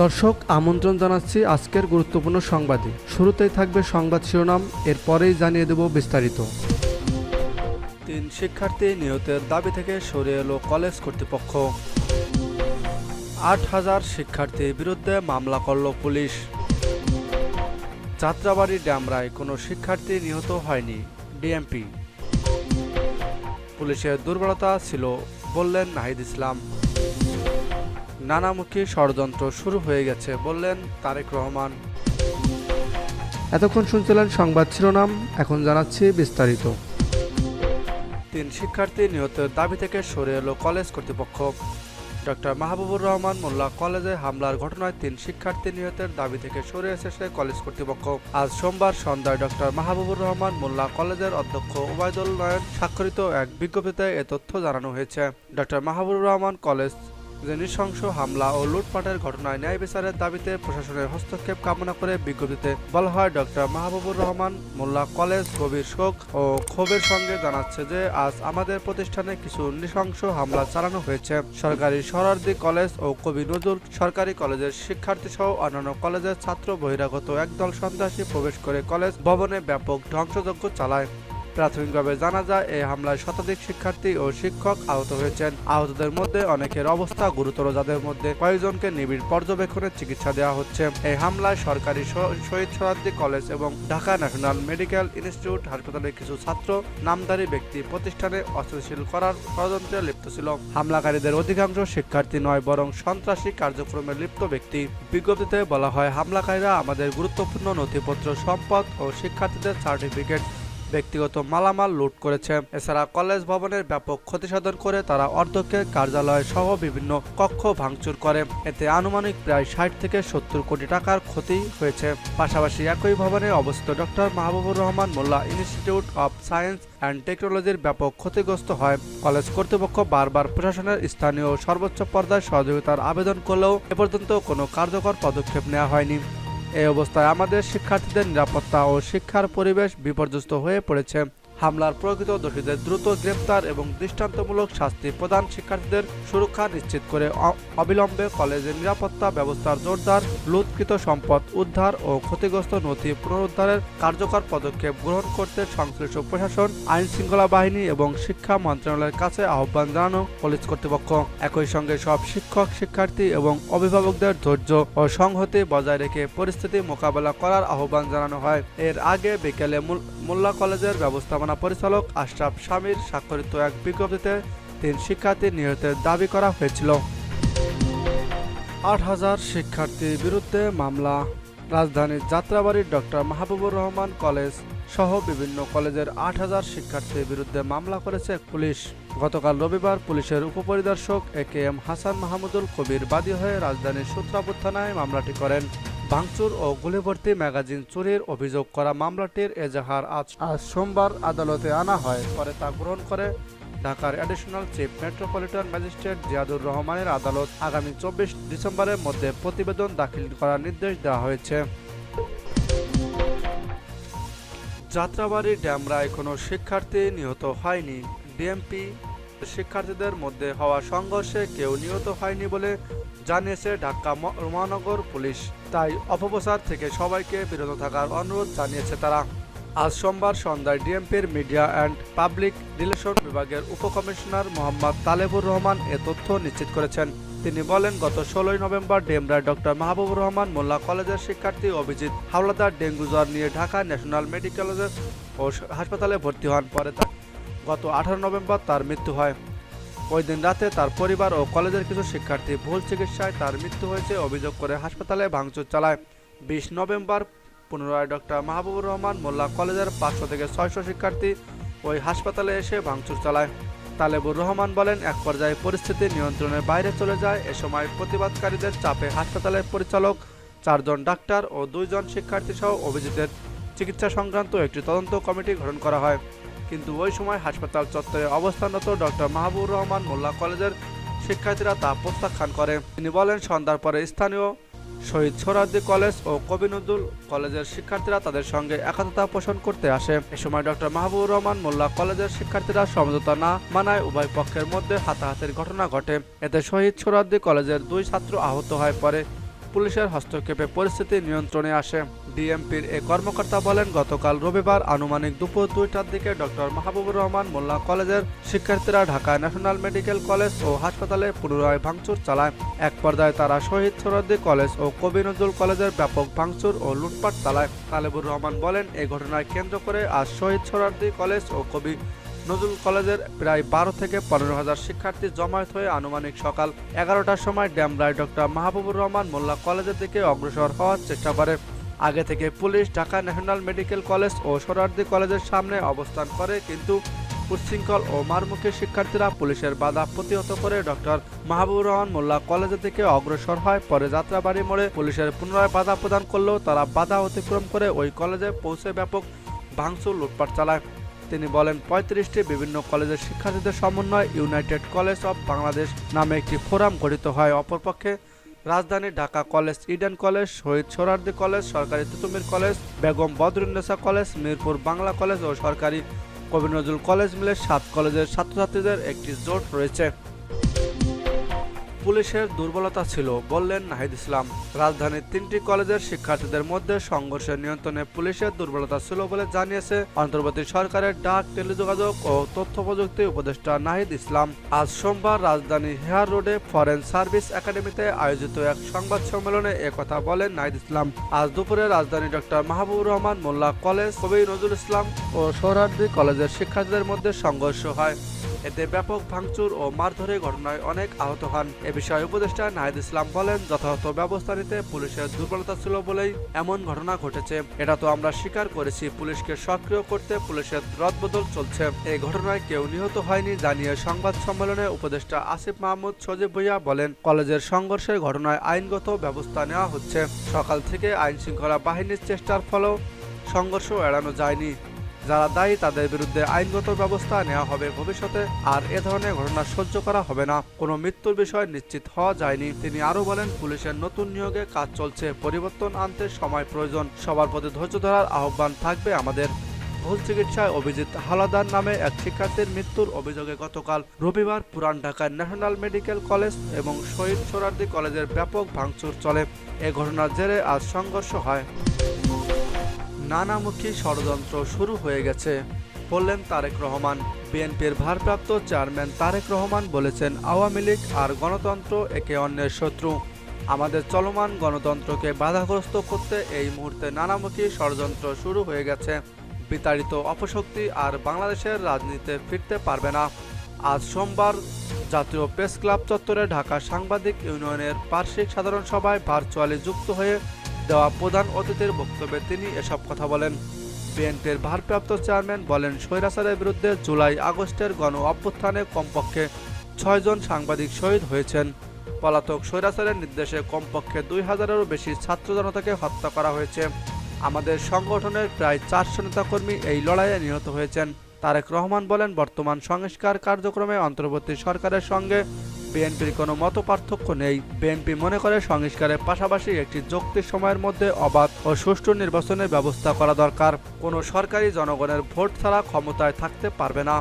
দর্শক, আমন্ত্রণ জানাচ্ছি আজকের গুরুত্বপূর্ণ সংবাদে। শুরুতেই থাকবে সংবাদ শিরোনাম, এরপরেই জানিয়ে দেব বিস্তারিত। তিন শিক্ষার্থী নিহতের দাবি থেকে সরে এলো কলেজ কর্তৃপক্ষ। আট হাজার শিক্ষার্থীর বিরুদ্ধে মামলা করল পুলিশ। যাত্রাবাড়ি ড্যামরায় কোনো শিক্ষার্থী নিহত হয়নি, ডিএমপি। পুলিশের দুর্বলতা ছিল, বললেন নাহিদ ইসলাম। নানামুখী ষড়যন্ত্র শুরু হয়ে গেছে বললেন তারেক রহমান। এতক্ষণ শুনছিলেন সংবাদ শিরোনাম এখন জানাচ্ছি বিস্তারিত। তিন শিক্ষার্থী নিহতের দাবি থেকে সরে এলো কলেজ কর্তৃপক্ষ। ডক্টর মাহবুবুর রহমান মোল্লা কলেজে হামলার ঘটনায় তিন শিক্ষার্থী নিহতের দাবি থেকে সরে এসেছে কলেজ কর্তৃপক্ষ। আজ সোমবার সন্ধ্যায় ডক্টর মাহবুবুর রহমান মোল্লা কলেজের অধ্যক্ষ ওবায়দুল নয়ন স্বাক্ষরিত এক বিজ্ঞপ্তিতে এ তথ্য জানানো হয়েছে। ডক্টর মাহবুবুর রহমান কলেজ যে নৃশংস হামলা ও লুটপাটের ঘটনায় ন্যায় বিচারের দাবিতে প্রশাসনের হস্তক্ষেপ কামনা করে বিজ্ঞপ্তিতে বলা হয় ডক্টর মাহবুবুর রহমান, মোল্লা কলেজ, গভীর শোক ও ক্ষোভের সঙ্গে জানাচ্ছে যে আজ আমাদের প্রতিষ্ঠানে কিছু নৃশংস হামলা চালানো হয়েছে। সরকারি সরারদি কলেজ ও কবি নজরুল সরকারি কলেজের শিক্ষার্থী সহ অন্যান্য কলেজের ছাত্র বহিরাগত একদল সন্ত্রাসী প্রবেশ করে কলেজ ভবনে ব্যাপক ধ্বংসযজ্ঞ চালায়। প্রাথমিকভাবে জানা যায়, এই হামলায় শতাধিক শিক্ষার্থী ও শিক্ষক আহত হয়েছেন। আহতদের মধ্যে অনেকের অবস্থা গুরুতর, যাদের মধ্যে কয়েকজনকে নিবিড় পর্যবেক্ষণে চিকিৎসা দেওয়া হচ্ছে। এই হামলায় সরকারি শহীদ সরাদ্দি কলেজ এবং ঢাকা ন্যাশনাল মেডিকেল ইনস্টিটিউট হাসপাতালের কিছু ছাত্র নামধারী ব্যক্তি প্রতিষ্ঠানে অস্থিতিশীল করার ষড়যন্ত্রে লিপ্ত ছিল। হামলাকারীদের অধিকাংশ শিক্ষার্থী নয়, বরং সন্ত্রাসী কার্যক্রমে লিপ্ত ব্যক্তি। বিজ্ঞপ্তিতে বলা হয়, হামলাকারীরা আমাদের গুরুত্বপূর্ণ নথিপত্র, সম্পদ ও শিক্ষার্থীদের সার্টিফিকেট ব্যক্তিগত মালামাল লুট করেছে। এছাড়া কলেজ ভবনের ব্যাপক ক্ষতিসাধন করে তারা অর্ধকের কার্যালয় সহ বিভিন্ন কক্ষ ভাঙচুর করে। এতে আনুমানিক প্রায় ষাট থেকে সত্তর কোটি টাকার ক্ষতি হয়েছে। পাশাপাশি একই ভবনে অবস্থিত doctor Mahbubur Rahman Molla institute of science and টেকনোলজির ব্যাপক ক্ষতিগ্রস্ত হয়। কলেজ কর্তৃপক্ষ বারবার প্রশাসনের স্থানীয় সর্বোচ্চ পর্যায়ে সহযোগিতার আবেদন করলেও এ পর্যন্ত কোনো কার্যকর পদক্ষেপ নেওয়া হয়নি। এই অবস্থায় আমাদের শিক্ষার্থীদের নিরাপত্তা ও শিক্ষার পরিবেশ বিপর্যস্ত হয়ে পড়েছে। হামলার প্রকৃত দোষীদের দ্রুত গ্রেপ্তার এবং দৃষ্টান্তমূলক শাস্তি প্রদান শিক্ষার্থীদের সুরক্ষা নিশ্চিত করে অবিলম্বে কলেজের নিরাপত্তা ব্যবস্থার জোরদার লুৎকৃত সম্পদ উদ্ধার ও ক্ষতিগ্রস্ত নথি পুনরুদ্ধারের কার্যকর পদক্ষেপ গ্রহণ করতে সংশ্লিষ্ট প্রশাসন, আইন শৃঙ্খলা বাহিনী এবং শিক্ষা মন্ত্রণালয়ের কাছে আহ্বান জানানো কলেজ কর্তৃপক্ষ। একই সঙ্গে সব শিক্ষক, শিক্ষার্থী এবং অভিভাবকদের ধৈর্য ও সংহতি বজায় রেখে পরিস্থিতি মোকাবেলা করার আহ্বান জানানো হয়। এর আগে বিকেলে মুল- মোল্লা কলেজের ব্যবস্থাপনা পরিচালক আশরাফ স্বামীর স্বাক্ষরিত এক বিজ্ঞপ্তিতে তিন শিক্ষার্থী নিহতের দাবি করা হয়েছিল। আট হাজার শিক্ষার্থীর বিরুদ্ধে মামলা। রাজধানীর যাত্রাবাড়ির ডক্টর মাহবুবুর রহমান কলেজ সহ বিভিন্ন কলেজের আট হাজার শিক্ষার্থীর বিরুদ্ধে মামলা করেছে পুলিশ। গতকাল রবিবার পুলিশের উপপরিদর্শক A K M Hasan Mahmudul Kabir বাদী হয়ে রাজধানীর সূত্রাপুর থানায় মামলাটি করেন। ভাঙচুর ও গুলিভর্তি ম্যাগাজিন চুরির অভিযোগ করা মামলাটির এজাহার আজ আজ সোমবার আদালতে আনা হয়। পরে তা গ্রহণ করে ঢাকার additional chief metropolitan magistrate Ziadur রহমানের আদালত আগামী চব্বিশ ডিসেম্বরের মধ্যে প্রতিবেদন দাখিল করার নির্দেশ দেওয়া হয়েছে। যাত্রাবাড়ি ড্যামরায় কোনো শিক্ষার্থী নিহত হয়নি। ডিএমপি শিক্ষার্থীদের মধ্যে হওয়া সংঘর্ষে কেউ নিহত হয়নি বলে জানিয়েছে ঢাকা মহানগর পুলিশ। তাই অপপ্রচার থেকে সবাইকে বিরত থাকার অনুরোধ জানিয়েছে তারা। আজ সোমবার সন্ধ্যায় ডিএমপির মিডিয়া অ্যান্ড পাবলিক রিলেশন বিভাগের উপকমিশনার মোহাম্মদ তালেবুর রহমান এ তথ্য নিশ্চিত করেছেন। তিনি বলেন, গত ষোলোই নভেম্বর ডেমরায় ডক্টর মাহবুবুর রহমান মোল্লা কলেজের শিক্ষার্থী অভিজিৎ হাওলাদার ডেঙ্গু জ্বর নিয়ে ঢাকা ন্যাশনাল মেডিকেল কলেজ ও হাসপাতালে ভর্তি হন। পরে গত আঠারো নভেম্বর তার মৃত্যু হয়। ওই দিন রাতে তার পরিবার ও কলেজের কিছু শিক্ষার্থী ভুল চিকিৎসায় তার মৃত্যু হয়েছে অভিযোগ করে হাসপাতালে ভাঙচুর চালায়। বিশ নভেম্বর পুনরায় ডক্টর মাহবুবুর রহমান মোল্লা কলেজের পাঁচশো থেকে ছয়শো শিক্ষার্থী ওই হাসপাতালে এসে ভাঙচুর চালায়। তালেবুর রহমান বলেন, এক পর্যায়ে পরিস্থিতি নিয়ন্ত্রণের বাইরে চলে যায়। এ সময় প্রতিবাদকারীদের চাপে হাসপাতালের পরিচালক, চারজন ডাক্তার ও দুইজন শিক্ষার্থী সহ অভিজিতের চিকিৎসা সংক্রান্ত একটি তদন্ত কমিটি গঠন করা হয়। কিন্তু ওই সময় হাসপাতাল চত্বরে অবস্থানরত ডক্টর মাহবুব রহমান মোল্লা কলেজের শিক্ষার্থীরা তা প্রত্যাখ্যান করে তিনি বলেন, সন্ধ্যার পরে স্থানীয় শহীদ সোহরাদ্দি কলেজ ও কবি নজরুল কলেজের শিক্ষার্থীরা তাদের সঙ্গে একাত্মতা পোষণ করতে আসে। এ সময় ডক্টর মাহবুবুর রহমান মোল্লা কলেজের শিক্ষার্থীরা সমঝোতা না মানায় উভয় পক্ষের মধ্যে হাতাহাতির ঘটনা ঘটে। এতে শহীদ সোহরাদ্দি কলেজের দুই ছাত্র আহত হয় পরে পুলিশের হস্তক্ষেপে পরিস্থিতি নিয়ন্ত্রণে আসে। ডিএমপির এ কর্মকর্তা বলেন, গতকাল রবিবার আনুমানিক দুপুর দুইটার দিকে ডক্টর মাহবুবুর রহমান মোল্লা কলেজের শিক্ষার্থীরা ঢাকা ন্যাশনাল মেডিকেল কলেজ ও হাসপাতালে পুনরায় ভাঙচুর চালায়। এক পর্যায়ে তারা শহীদ সরদ্দি কলেজ ও কবি নজরুল কলেজের ব্যাপক ভাঙচুর ও লুটপাট চালায়। তালেবুর রহমান বলেন এই ঘটনায় কেন্দ্র করে আজ শহীদ সরদ্দি কলেজ ও কবি নজরুল কলেজের প্রায় বারো থেকে পনেরো হাজার শিক্ষার্থী জমায়েত হয়ে আনুমানিক সকাল এগারোটার সময় ড্যামরায় ডক্টর মাহবুবুর রহমান মোল্লা কলেজের দিকে অগ্রসর হওয়ার চেষ্টা করে। আগে থেকে police, Dhaka national medical college ও সোহরার্দি কলেজের সামনে অবস্থান করে, কিন্তু উচ্ছৃঙ্খল ও মারমুখী শিক্ষার্থীরা পুলিশের বাধা প্রতিহত করে ডক্টর মাহবুবুর রহমান মোল্লা কলেজের দিকে অগ্রসর হয়। পরে যাত্রাবাড়ি মোড়ে পুলিশের পুনরায় বাধা প্রদান করলেও তারা বাধা অতিক্রম করে ওই কলেজে পৌঁছে ব্যাপক ভাঙচুর লুটপাট চালায়। তিনি বলেন, পঁয়ত্রিশটি বিভিন্ন কলেজের শিক্ষার্থীদের সমন্বয় ইউনাইটেড কলেজ অব বাংলাদেশ নামে একটি ফোরাম গঠিত হয়। অপরপক্ষে, রাজধানী Dhaka college, Eden college, Shahid Suhrawardy college, সরকারি Titumir college, Begum Badrunnesa college, Mirpur Bangla college ও সরকারি কবি নজরুল কলেজ মিলে সাত কলেজের ছাত্রছাত্রীদের একটি জোট রয়েছে। পুলিশের দুর্বলতা ছিল, বললেন নাহিদ ইসলাম। রাজধানীর তিনটি কলেজের শিক্ষার্থীদের মধ্যে সংঘর্ষের নিয়ন্ত্রণে পুলিশের দুর্বলতা ছিল বলে জানিয়েছে অন্তর্বর্তী সরকারের ডাক, টেলিযোগাযোগ ও তথ্য প্রযুক্তি উপদেষ্টা নাহিদ ইসলাম। আজ সোমবার রাজধানী হেয়ার রোডে ফরেন সার্ভিস একাডেমিতে আয়োজিত এক সংবাদ সম্মেলনে একথা বলেন নাহিদ ইসলাম। আজ দুপুরে রাজধানী ডক্টর মাহবুবুর রহমান মোল্লা কলেজ, কবি নজরুল ইসলাম ও সোহরার্দি কলেজের শিক্ষার্থীদের মধ্যে সংঘর্ষ হয়। এতে ব্যাপক ভাঙচুর ও মারধরের ঘটনায় অনেক আহত হন। এ বিষয়ে উপদেষ্টা নাহিদ ইসলাম বলেন, যথাযথ ব্যবস্থা নিতে পুলিশের দুর্বলতা ছিল বলেই এমন ঘটনা ঘটেছে। এটা তো আমরা স্বীকার করেছি, পুলিশকে সক্রিয় করতে পুলিশের রদবদল চলছে। এই ঘটনায় কেউ নিহত হয়নি জানিয়ে সংবাদ সম্মেলনে উপদেষ্টা আসিফ মাহমুদ সজীব ভুইয়া বলেন, কলেজের সংঘর্ষের ঘটনায় আইনগত ব্যবস্থা নেওয়া হচ্ছে। সকাল থেকে আইন শৃঙ্খলা বাহিনীর চেষ্টার ফলেও সংঘর্ষ এড়ানো যায়নি। যারা দায়ী তাদের বিরুদ্ধে আইনগত ব্যবস্থা নেওয়া হবে ভবিষ্যতে, আর এ ধরনের ঘটনা সহ্য করা হবে না। কোনো মৃত্যুর বিষয় নিশ্চিত হওয়া যায়নি। তিনি আরও বলেন, পুলিশের নতুন নিয়োগে কাজ চলছে, পরিবর্তন আনতে সময় প্রয়োজন। সবার প্রতি ধৈর্য ধরার আহ্বান থাকবে আমাদের। ভুল চিকিৎসায় অভিজিৎ হালাদার নামে এক শিক্ষার্থীর মৃত্যুর অভিযোগে গতকাল রবিবার পুরান ঢাকার ন্যাশনাল মেডিকেল কলেজ এবং শহীদ সোরার্দি কলেজের ব্যাপক ভাঙচুর চলে। এ ঘটনার জেরে আজ সংঘর্ষ হয়। নানামুখী ষড়যন্ত্র শুরু হয়ে গেছে। বললেন তারেক রহমান। বিএনপির ভারপ্রাপ্ত চেয়ারম্যান তারেক রহমান বলেছেন, আওয়ামী লীগ আর গণতন্ত্র একে অন্যের শত্রু। আমাদের চলমান গণতন্ত্রকে বাধাগ্রস্ত করতে এই মুহূর্তে নানামুখী ষড়যন্ত্র শুরু হয়ে গেছে। বিতাড়িত অপশক্তি আর বাংলাদেশের রাজনীতিতে ফিরতে পারবে না। আজ সোমবার জাতীয় প্রেস ক্লাব চত্বরে ঢাকা সাংবাদিক ইউনিয়নের বার্ষিক সাধারণ সভায় ভার্চুয়ালি যুক্ত হয়ে দেওয়া প্রধান অতিথির বক্তব্যে তিনি এসব কথা বলেন। বিএনপির ভারপ্রাপ্ত চেয়ারম্যান বলেন, স্বৈরাচারের বিরুদ্ধে জুলাই আগস্টের গণ অভ্যুত্থানে কমপক্ষে ছয়জন সাংবাদিক শহীদ হয়েছেন। পলাতক স্বৈরাচারের নির্দেশে কমপক্ষে দুই হাজারেরও বেশি ছাত্র জনতাকে হত্যা করা হয়েছে। আমাদের সংগঠনের প্রায় চারশো নেতাকর্মী এই লড়াইয়ে নিহত হয়েছেন। তারেক রহমান বলেন, বর্তমান সংস্কার কার্যক্রমে অন্তর্বর্তী সরকারের সঙ্গে বিএনপির কোনো মত পার্থক্য নেই। বিএনপি মনে করে সংস্কারের পাশাপাশি একটি যৌক্তিক সময়ের মধ্যে অবাধ ও সুষ্ঠু নির্বাচনের ব্যবস্থা করা দরকার। কোনো সরকারি জনগণের ভোট ছাড়া ক্ষমতায় থাকতে পারবে না।